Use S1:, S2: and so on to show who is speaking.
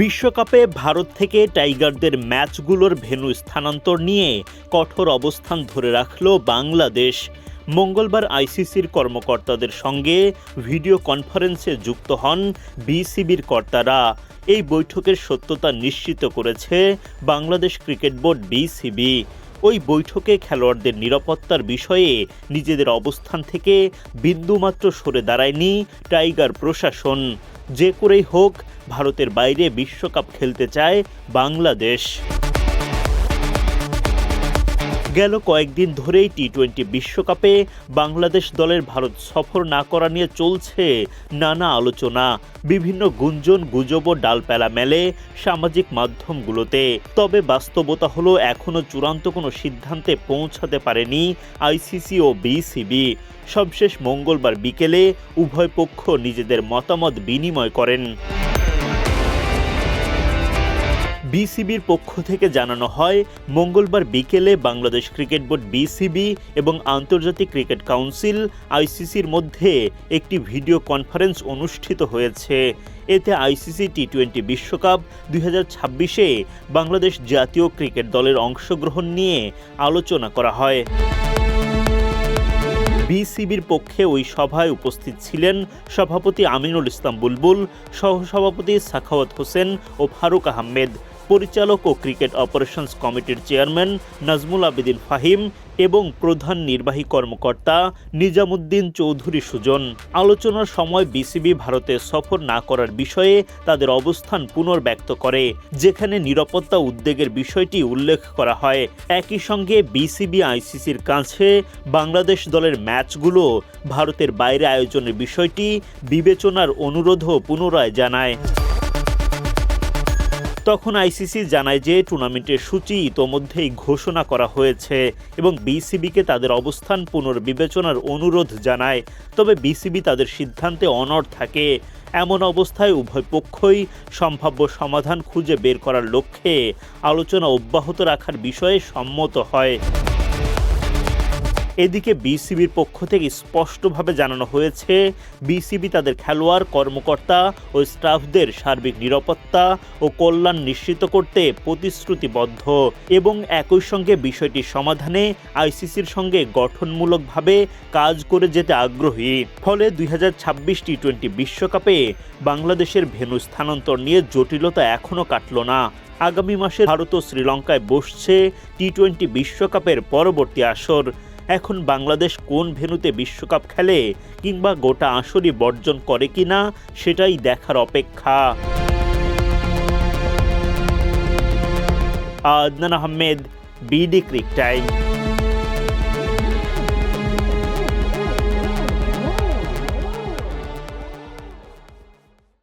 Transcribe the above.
S1: বিশ্বকাপে ভারত থেকে টাইগারদের ম্যাচগুলোর ভেন্যু স্থানান্তর নিয়ে কঠোর অবস্থান ধরে রাখল বাংলাদেশ। মঙ্গলবার আইসিসির কর্মকর্তাদের সঙ্গে ভিডিও কনফারেন্সে যুক্ত হন বিসিবির কর্তারা। এই বৈঠকের সত্যতা নিশ্চিত করেছে বাংলাদেশ ক্রিকেট বোর্ড বিসিবি। ওই বৈঠকে খেলোয়াড়দের নিরাপত্তার বিষয়ে নিজেদের অবস্থান থেকে বিন্দুমাত্র সরে দাঁড়ায়নি টাইগার প্রশাসন। যে করেই হোক, ভারতের বাইরে বিশ্বকাপ খেলতে চায় বাংলাদেশ। গেল কয়েকদিন ধরেই টি টোয়েন্টি বিশ্বকাপে বাংলাদেশ দলের ভারত সফর না করা নিয়ে চলছে নানা আলোচনা। বিভিন্ন গুঞ্জন, গুজব ও ডালপালা মেলে সামাজিক মাধ্যমগুলোতে। তবে বাস্তবতা হলো এখনও চূড়ান্ত কোনো সিদ্ধান্তে পৌঁছাতে পারেনি আইসিসি ও বিসিবি সবশেষ মঙ্গলবার বিকেলে উভয় পক্ষ নিজেদের মতামত বিনিময় করেন। বিসিবির পক্ষ থেকে জানানো হয়, মঙ্গলবার বিকেলে বাংলাদেশ ক্রিকেট বোর্ড বিসিবি এবং আন্তর্জাতিক ক্রিকেট কাউন্সিল আইসিসির মধ্যে একটি ভিডিও কনফারেন্স অনুষ্ঠিত হয়েছে। এতে আইসিসি টি টোয়েন্টি বিশ্বকাপ দুই ছাব্বিশে বাংলাদেশ জাতীয় ক্রিকেট দলের অংশগ্রহণ নিয়ে আলোচনা করা হয়। বিসিবির পক্ষে ওই সভায় উপস্থিত ছিলেন সভাপতি আমিনুল ইসলাম বুলবুল, সহসভাপতি সাখাওয়াত হোসেন ও ফারুক আহমেদ। পরিচালক ও ক্রিকেট অপারেশনস কমিটির চেয়ারম্যান নাজমুল আবেদিন ফাহিম এবং প্রধান নির্বাহী কর্মকর্তা নিজামুদ্দিন চৌধুরী সুজন। আলোচনার সময় বিসিবি ভারতে সফর না করার বিষয়ে তাদের অবস্থান পুনর্ব্যক্ত করে, যেখানে নিরাপত্তা উদ্বেগের বিষয়টি উল্লেখ করা হয়। একই সঙ্গে বিসিবি আইসিসির কাছে বাংলাদেশ দলের ম্যাচগুলো ভারতের বাইরে আয়োজনের বিষয়টি বিবেচনার অনুরোধও পুনরায় জানায়। তখন আইসিসি জানায় যে টুর্নামেন্টের সূচি ইতোমধ্যেই ঘোষণা করা হয়েছে এবং বিসিবিকে তাদের অবস্থান পুনর্বিবেচনার অনুরোধ জানায়। তবে বিসিবি তাদের সিদ্ধান্তে অনড় থাকে। এমন অবস্থায় উভয় পক্ষই সম্ভাব্য সমাধান খুঁজে বের করার লক্ষ্যে আলোচনা অব্যাহত রাখার বিষয়ে সম্মত হয়। এদিকে বিসিবির পক্ষ থেকে স্পষ্টভাবে জানানো হয়েছে, বিসিবি তাদের খেলোয়াড়, কর্মকর্তা ও স্টাফদের সার্বিক নিরাপত্তা ও কল্যাণ নিশ্চিত করতে প্রতিশ্রুতিবদ্ধ এবং একই সঙ্গে বিষয়টি সমাধানে আইসিসির সঙ্গে গঠনমূলকভাবে কাজ করে যেতে আগ্রহী। ফলে দুই হাজার ছাব্বিশ টি টোয়েন্টি বিশ্বকাপে বাংলাদেশের ভেন্যু স্থানান্তর নিয়ে জটিলতা এখনও কাটল না। আগামী মাসে ভারত ও শ্রীলঙ্কায় বসছে টি টোয়েন্টি বিশ্বকাপের পরবর্তী আসর। এখন বাংলাদেশ কোন ভেনুতে বিশ্বকাপ খেলে কিংবা গোটা আসরই বর্জন করে কি না সেটাই দেখার অপেক্ষা। Adnan Ahmed, BD crictime.